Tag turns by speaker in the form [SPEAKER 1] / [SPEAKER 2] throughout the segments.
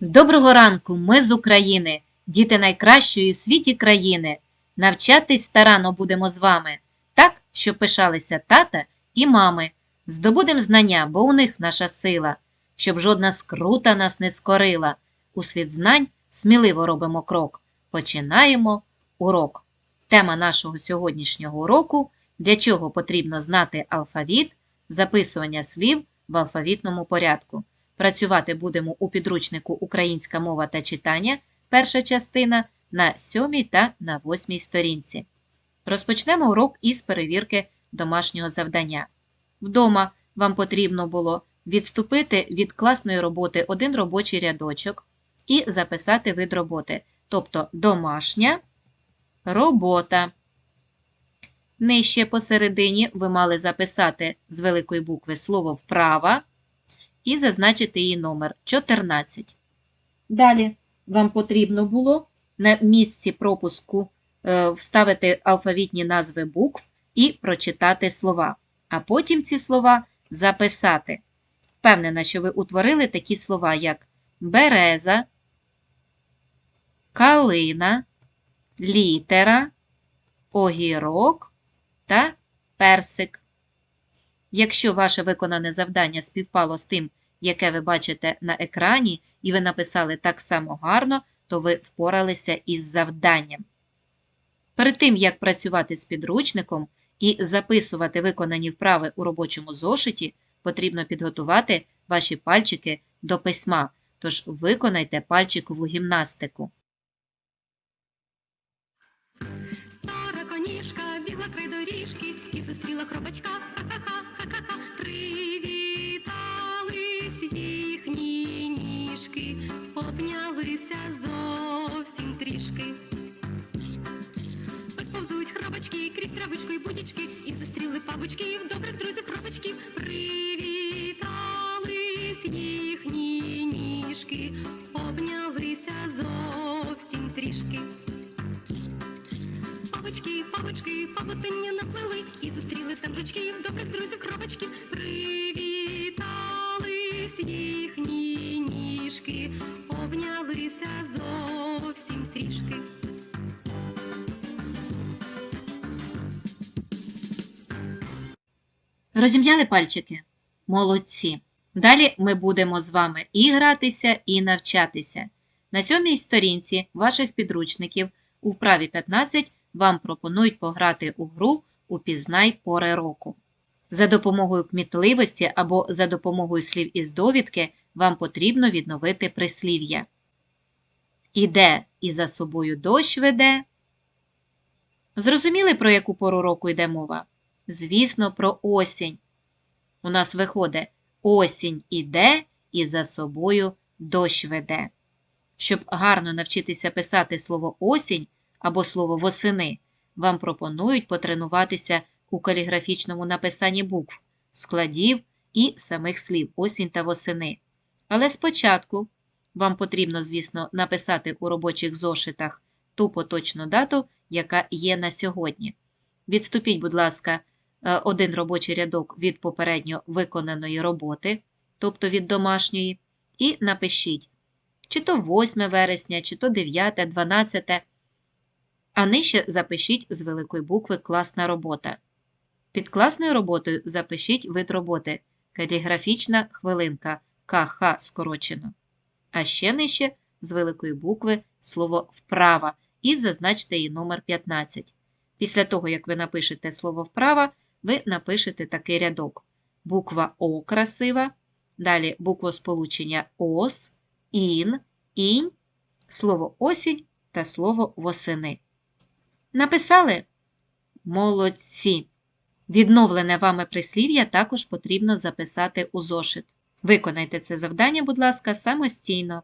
[SPEAKER 1] Доброго ранку, ми з України, діти найкращої у світі країни. Навчатись старано будемо з вами, так, щоб пишалися тата і мами. Здобудем знання, бо у них наша сила, щоб жодна скрута нас не скорила. У світ знань сміливо робимо крок. Починаємо урок. Тема нашого сьогоднішнього уроку для чого потрібно знати алфавіт, записування слів в алфавітному порядку. Працювати будемо у підручнику Українська мова та читання, перша частина на 7 та на 8 сторінці. Розпочнемо урок із перевірки домашнього завдання. Вдома вам потрібно було відступити від класної роботи один робочий рядочок і записати вид роботи, тобто домашня робота. Нижче посередині ви мали записати з великої букви слово вправа і зазначити її номер 14. Далі вам потрібно було на місці пропуску е, вставити алфавітні назви букв і прочитати слова, а потім ці слова записати. Впевнена, що ви утворили такі слова, як береза, калина, літера, огірок та персик. Якщо ваше виконане завдання співпало з тим, яке ви бачите на екрані, і ви написали так само гарно, то ви впоралися із завданням. Перед тим, як працювати з підручником і записувати виконані вправи у робочому зошиті, потрібно підготувати ваші пальчики до письма, тож виконайте пальчикову гімнастику.
[SPEAKER 2] Сороконіжка бігла край доріжки і зустріла хробачка. Привітались їхні ніжки, обнялися зовсім трішки. Ось повзуть крізь травичку і будічки, і зустріли павучків, добрих друзів хробачків. Привітались їхні ніжки, обнялися зовсім трішки. Павочки, павочки, павутиння наплели і зустріли там жучків, добрих друзів, кровочків. Привітались їхні ніжки, обнялися зовсім трішки.
[SPEAKER 1] Розім'яли пальчики? Молодці. Далі ми будемо з вами і гратися, і навчатися. На сьомій сторінці ваших підручників у вправі 15 вам пропонують пограти у гру «Упізнай пори року». За допомогою кмітливості або за допомогою слів із довідки вам потрібно відновити прислів'я. Іде і за собою дощ веде. Зрозуміли, про яку пору року йде мова? Звісно, про осінь. У нас виходить осінь іде і за собою дощ веде. Щоб гарно навчитися писати слово осінь або слово восени, вам пропонують потренуватися у каліграфічному написанні букв, складів і самих слів осінь та восени. Але спочатку вам потрібно, звісно, написати у робочих зошитах ту поточну дату, яка є на сьогодні. Відступіть, будь ласка, е, один робочий рядок від попередньо виконаної роботи, тобто від домашньої, і напишіть, чи то 8 вересня, чи то 9, 12, а нижче запишіть з великої букви класна робота. Під класною роботою запишіть вид роботи каліграфічна хвилинка КХ скорочено. А ще нижче з великої букви слово вправа і зазначте її номер 15. Після того, як ви напишете слово вправа, ви напишете такий рядок. Буква О красива, далі буквосполучення ос, ін, інь, слово осінь та слово восени. Написали? Молодці! Відновлене вами прислів'я також потрібно записати у зошит. Виконайте це завдання, будь ласка, самостійно.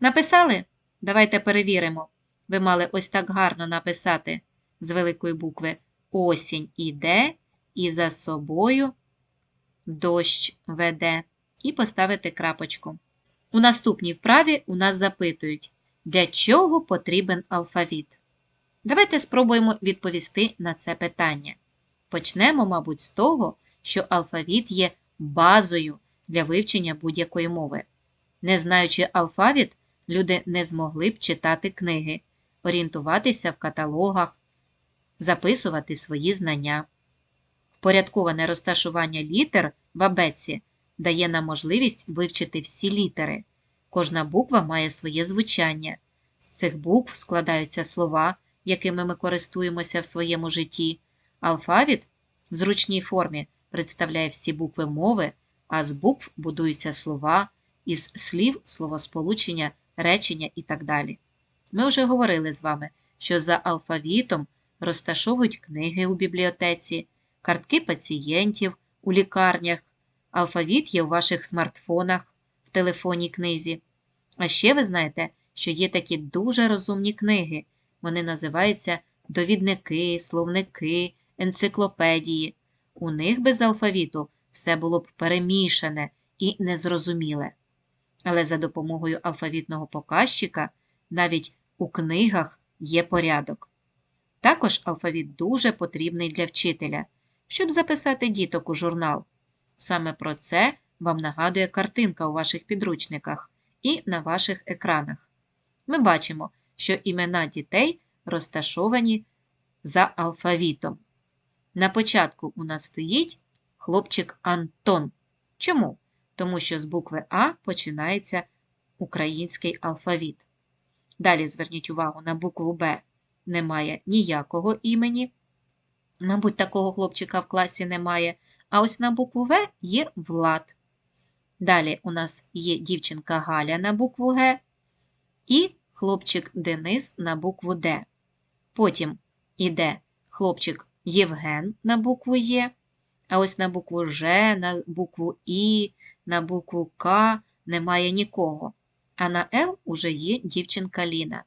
[SPEAKER 1] Написали? Давайте перевіримо. Ви мали ось так гарно написати з великої букви Осінь іде і за собою дощ веде. І поставити крапочку. У наступній вправі у нас запитують, для чого потрібен алфавіт. Давайте спробуємо відповісти на це питання. Почнемо, мабуть, з того, що алфавіт є базою для вивчення будь-якої мови. Не знаючи алфавіт, люди не змогли б читати книги, орієнтуватися в каталогах, записувати свої знання. Впорядковане розташування літер в абетці дає нам можливість вивчити всі літери. Кожна буква має своє звучання. З цих букв складаються слова, якими ми користуємося в своєму житті. Алфавіт в зручній формі представляє всі букви мови, а з букв будуються слова, із слів словосполучення, речення і так далі. Ми вже говорили з вами, що за алфавітом розташовують книги у бібліотеці, картки пацієнтів у лікарнях, алфавіт є у ваших смартфонах, в телефонній книзі. А ще ви знаєте, що є такі дуже розумні книги. Вони називаються довідники, словники, енциклопедії. У них без алфавіту все було б перемішане і незрозуміле. Але за допомогою алфавітного показчика навіть у книгах є порядок. Також алфавіт дуже потрібний для вчителя, щоб записати діток у журнал. Саме про це вам нагадує картинка у ваших підручниках і на ваших екранах. Ми бачимо, що імена дітей розташовані за алфавітом. На початку у нас стоїть хлопчик Антон. Чому? Тому що з букви А починається український алфавіт. Далі зверніть увагу на букву Б. Немає ніякого імені. Мабуть, такого хлопчика в класі немає. А ось на букву В є Влад. Далі у нас є дівчинка Галя на букву Г і хлопчик Денис на букву Д. Потім іде хлопчик Євген на букву Є, а ось на букву Ж, на букву І, на букву К немає нікого. А на Л уже є дівчинка Ліна.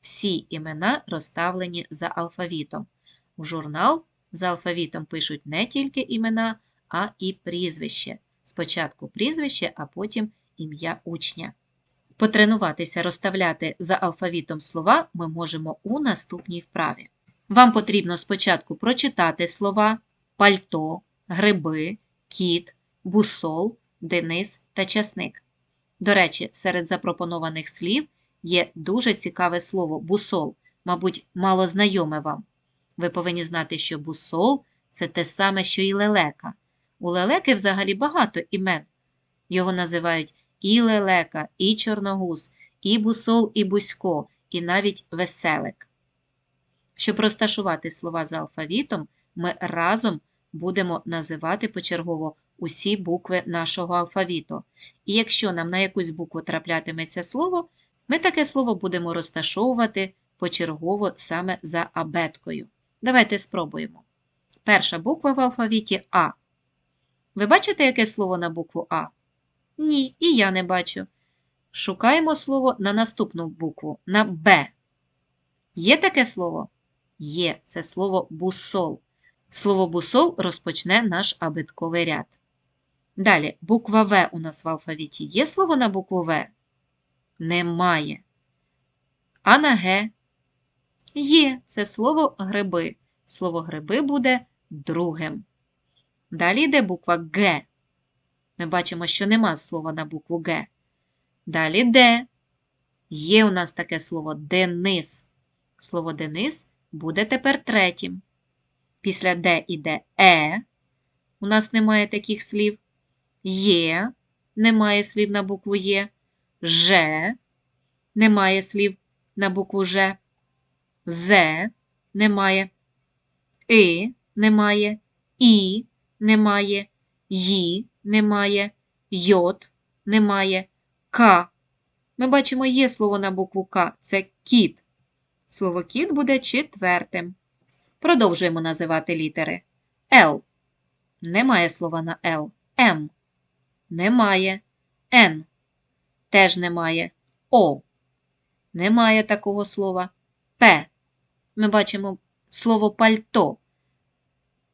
[SPEAKER 1] Всі імена розставлені за алфавітом. У журнал за алфавітом пишуть не тільки імена, а і прізвище. Спочатку прізвище, а потім ім'я учня. Потренуватися розставляти за алфавітом слова ми можемо у наступній вправі. Вам потрібно спочатку прочитати слова пальто, гриби, кіт, бусол, денис та часник. До речі, серед запропонованих слів є дуже цікаве слово бусол, мабуть, мало знайоме вам. Ви повинні знати, що бусол це те саме, що і лелека. У лелеки взагалі багато імен. Його називають і лелека, і чорногуз, і бусол, і бусько, і навіть веселик. Щоб розташувати слова за алфавітом, ми разом будемо називати почергово усі букви нашого алфавіту. І якщо нам на якусь букву траплятиметься слово, ми таке слово будемо розташовувати почергово саме за абеткою. Давайте спробуємо. Перша буква в алфавіті А. Ви бачите, яке слово на букву А? Ні, і я не бачу. Шукаємо слово на наступну букву, на Б. Є таке слово? Є, це слово бусол. Слово бусол розпочне наш абетковий ряд. Далі, буква В у нас в алфавіті. Є слово на букву В? Немає. А на Г? Є, це слово гриби. Слово гриби буде другим. Далі йде буква Г. Ми бачимо, що нема слова на букву Г. Далі Д. Є у нас таке слово Денис. Слово Денис буде тепер третім. Після Д іде Е. У нас немає таких слів. Є. Немає слів на букву Є. Ж. Немає слів на букву Ж. З. Немає. И. Немає. І. Немає. Ї. Немає. Йот. Немає. К. Ми бачимо, є слово на букву К. Це кіт. Слово кіт буде четвертим. Продовжуємо називати літери. Л. Немає слова на Л. М. Немає. Н. Теж немає. О. Немає такого слова. П. Ми бачимо слово пальто.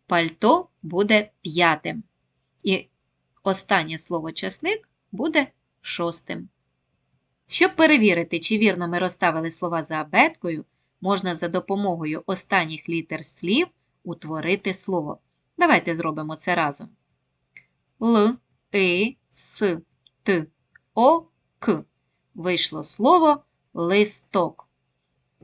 [SPEAKER 1] Пальто буде п'ятим. І останнє слово часник буде шостим. Щоб перевірити, чи вірно ми розставили слова за абеткою, можна за допомогою останніх літер слів утворити слово. Давайте зробимо це разом. Л, И, С, Т, О, К. Вийшло слово листок.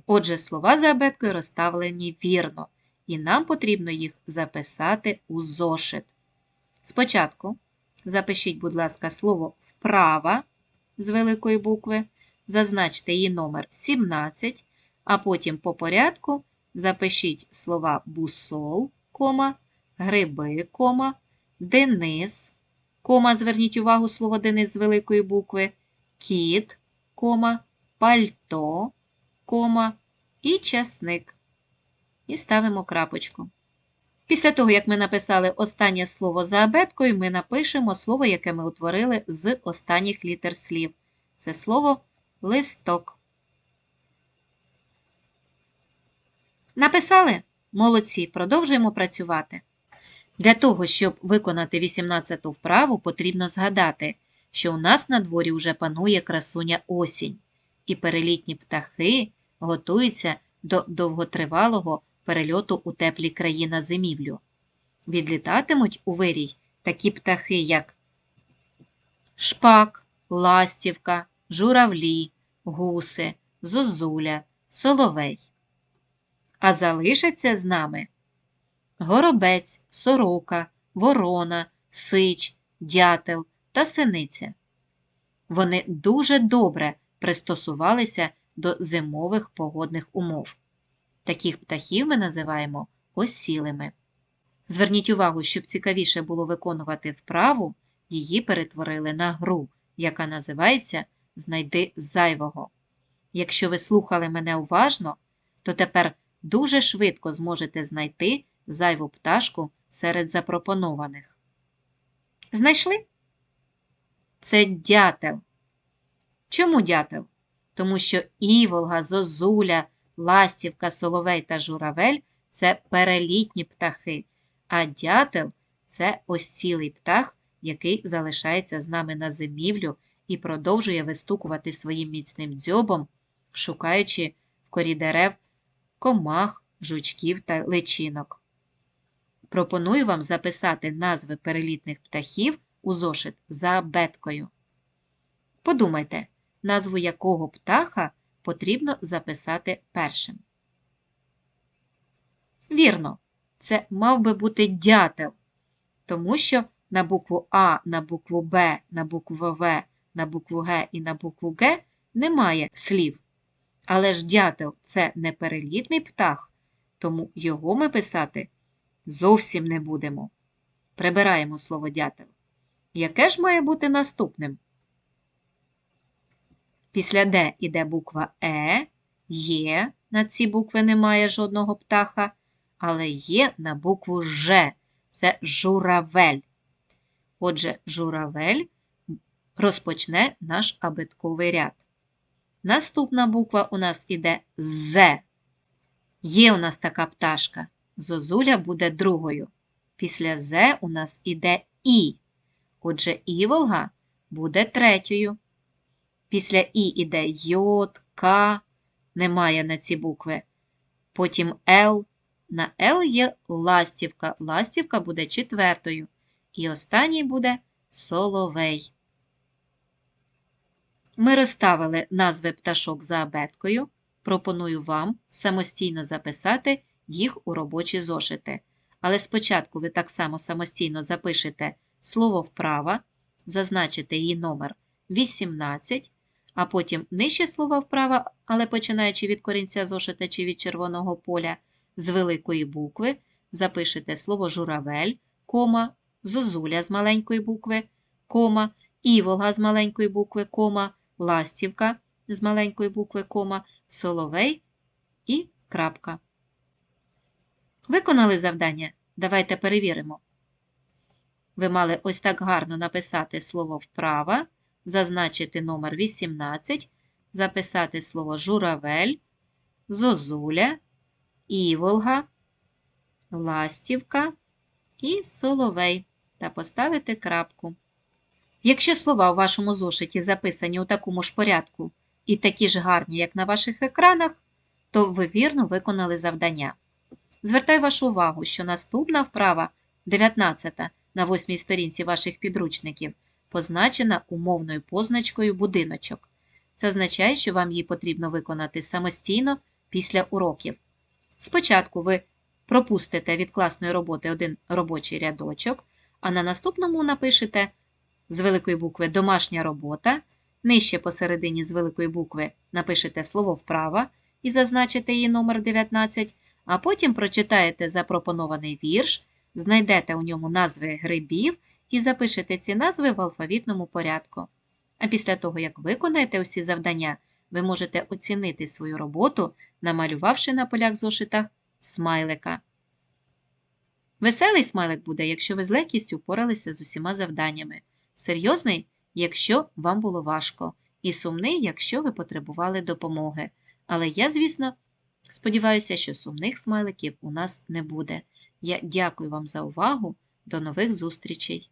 [SPEAKER 1] Отже, слова за абеткою розставлені вірно, і нам потрібно їх записати у зошит. Спочатку запишіть, будь ласка, слово вправа з великої букви, зазначте її номер 17, а потім по порядку запишіть слова бусол, гриби, Денис, зверніть увагу слово Денис з великої букви, кіт, пальто, і часник. І ставимо крапочку. Після того, як ми написали останнє слово за абеткою, ми напишемо слово, яке ми утворили з останніх літер слів. Це слово листок. Написали? Молодці, продовжуємо працювати. Для того, щоб виконати 18-ту вправу, потрібно згадати, що у нас на дворі вже панує красуня осінь, і перелітні птахи готуються до довготривалого перельоту у теплі краї на зимівлю. Відлітатимуть у вирій такі птахи, як шпак, ластівка, журавлі, гуси, зозуля, соловей. А залишаться з нами горобець, сорока, ворона, сич, дятел та синиця. Вони дуже добре пристосувалися до зимових погодних умов. Таких птахів ми називаємо осілими. Зверніть увагу, щоб цікавіше було виконувати вправу, її перетворили на гру, яка називається Знайди зайвого. Якщо ви слухали мене уважно, то тепер дуже швидко зможете знайти зайву пташку серед запропонованих. Знайшли? Це дятел. Чому дятел? Тому що іволга, зозуля, ластівка, соловей та журавель це перелітні птахи, а дятел це осілий птах, який залишається з нами на зимівлю і продовжує вистукувати своїм міцним дзьобом, шукаючи в корі дерев комах, жучків та личинок. Пропоную вам записати назви перелітних птахів у зошит за абеткою. Подумайте, назву якого птаха потрібно записати першим. Вірно, це мав би бути дятел, тому що на букву А, на букву Б, на букву В, на букву Г і на букву Г немає слів. Але ж дятел це не перелітний птах, тому його ми писати зовсім не будемо. Прибираємо слово дятел. Яке ж має бути наступним? Після Д іде буква Е, Є, на ці букви немає жодного птаха, але є на букву Ж. Це журавель. Отже, журавель розпочне наш абетковий ряд. Наступна буква у нас іде З. Є у нас така пташка. Зозуля буде другою. Після З у нас іде І. Отже, Іволга буде третьою. Після І іде Йод, К, немає на ці букви. Потім Л. На Л є ластівка. Ластівка буде четвертою. І останній буде соловей. Ми розставили назви пташок за абеткою. Пропоную вам самостійно записати їх у робочі зошити. Але спочатку ви так само самостійно запишете слово вправа, зазначите її номер 18, а потім нижче слова вправа, але починаючи від корінця зошита чи від червоного поля, з великої букви запишете слово журавель, кома, зозуля з маленької букви, кома, іволга з маленької букви, кома, ластівка з маленької букви, кома, соловей і крапка. Виконали завдання? Давайте перевіримо. Ви мали ось так гарно написати слово вправа, зазначити номер 18, записати слово журавель, зозуля, іволга, ластівка і соловей та поставити крапку. Якщо слова у вашому зошиті записані у такому ж порядку і такі ж гарні, як на ваших екранах, то ви вірно виконали завдання. Звертаю вашу увагу, що наступна вправа, 19 на 8 сторінці ваших підручників, позначена умовною позначкою будиночок. Це означає, що вам її потрібно виконати самостійно після уроків. Спочатку ви пропустите від класної роботи один робочий рядочок, а на наступному напишете з великої букви домашня робота, нижче посередині з великої букви напишете слово вправа і зазначите її номер 19, а потім прочитаєте запропонований вірш, знайдете у ньому назви грибів і запишете ці назви в алфавітному порядку. А після того, як виконаєте усі завдання, ви можете оцінити свою роботу, намалювавши на полях зошитах смайлика. Веселий смайлик буде, якщо ви з легкістю впоралися з усіма завданнями. Серйозний, якщо вам було важко, і сумний, якщо ви потребували допомоги. Але я, звісно, сподіваюся, що сумних смайликів у нас не буде. Я дякую вам за увагу. До нових зустрічей!